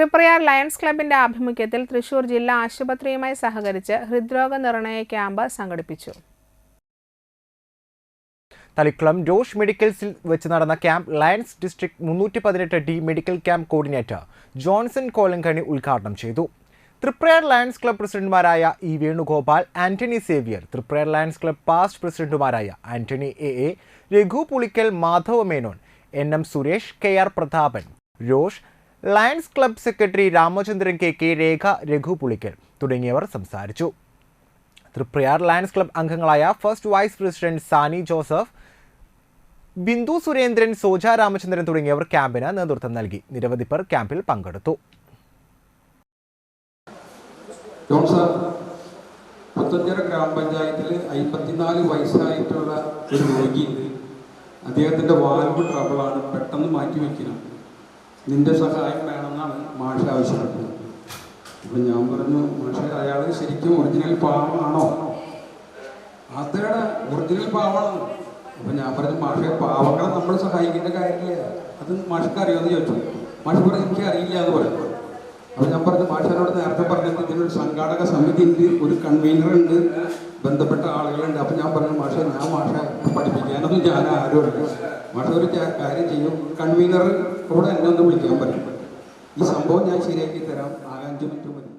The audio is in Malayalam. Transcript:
തൃപ്രയാർ ലയൺസ് ക്ലബിന്റെ ആഭിമുഖ്യത്തിൽ തൃശൂർ ജില്ലാ ആശുപത്രിയുമായി സഹകരിച്ച് ഹൃദ്രോഗ നിർണയ ക്യാമ്പ് സംഘടിപ്പിച്ചു. തളിക്കുളം ജോഷ് മെഡിക്കൽസിൽ വെച്ച് നടന്ന ക്യാമ്പ് ലയൺസ് ഡിസ്ട്രിക്ട് മുന്നൂറ്റി പതിനെട്ട് D medical camp coordinator Johnson Kolankani ഉദ്ഘാടനം ചെയ്തു. തൃപ്രയർ ലയൺസ് ക്ലബ് പ്രസിഡന്റുമാരായ E Venugopal Antony Xavier. Triprayar lions club past പ്രസിഡന്റുമാരായ Antony A A Raghu Pulikkal Madhava Menon N M Suresh K R Prathapan Rosh lions club secretary Ramachandran K K Rekha Raghu Pulikkal തുടങ്ങിയവർ സംസാരിച്ചു. തൃപ്രയാർ ലയൺസ് ക്ലബ് അംഗങ്ങളായ first vice president Sani Joseph Bindu Surendran Soja Ramachandran തുടങ്ങിയവർ ക്യാമ്പിന് നേതൃത്വം നൽകി. നിരവധി പേർ ക്യാമ്പിൽ പങ്കെടുത്തു. പുത്തഞ്ചിറ ഗ്രാമപഞ്ചായത്തിൽ അയ്പത്തിനാല് വയസ്സായിട്ടുള്ള ഒരു രോഗിയുണ്ട്. അദ്ദേഹത്തിന്റെ വാൽവ് ട്രബിളാണ് പെട്ടെന്ന് മാറ്റി വയ്ക്കണം നിന്റെ സഹായം വേണമെന്നാണ് മാഷ ആവശ്യപ്പെട്ടത്. അപ്പം ഞാൻ പറഞ്ഞു മാഷ അയാൾ ശരിക്കും ഒറിജിനൽ പാവമാണോ? അതേടെ ഒറിജിനൽ പാവമാണ് അപ്പം ഞാൻ പറഞ്ഞു മാഷെ പാവങ്ങളെ നമ്മൾ സഹായിക്കേണ്ട കാര്യമില്ല. അത് മാഷക്ക് അറിയുമെന്ന് ചോദിച്ചു. മാഷ് പറഞ്ഞു എനിക്ക് അറിയില്ല എന്ന് പറഞ്ഞു. അപ്പൊ ഞാൻ പറഞ്ഞു മാഷനോട് നേരത്തെ പറഞ്ഞത് ഇതിനൊരു സംഘാടക സമിതി ഉണ്ട് ഒരു കൺവീനർ ഉണ്ട് ബന്ധപ്പെട്ട ആളുകളുണ്ട്. അപ്പം ഞാൻ പറഞ്ഞു മാഷ ഞാൻ മാഷ പഠിപ്പിക്കാനൊന്നും ഞാൻ ആരും അല്ല മാഷ ഒരു കാര്യം ചെയ്യും. കൺവീനർ കൂടെ എന്നെ ഒന്ന് വിളിക്കാൻ പറ്റും. ഈ സംഭവം ഞാൻ ശരിയാക്കി തരാം. ആ അഞ്ച് മിനിറ്റ് മതി.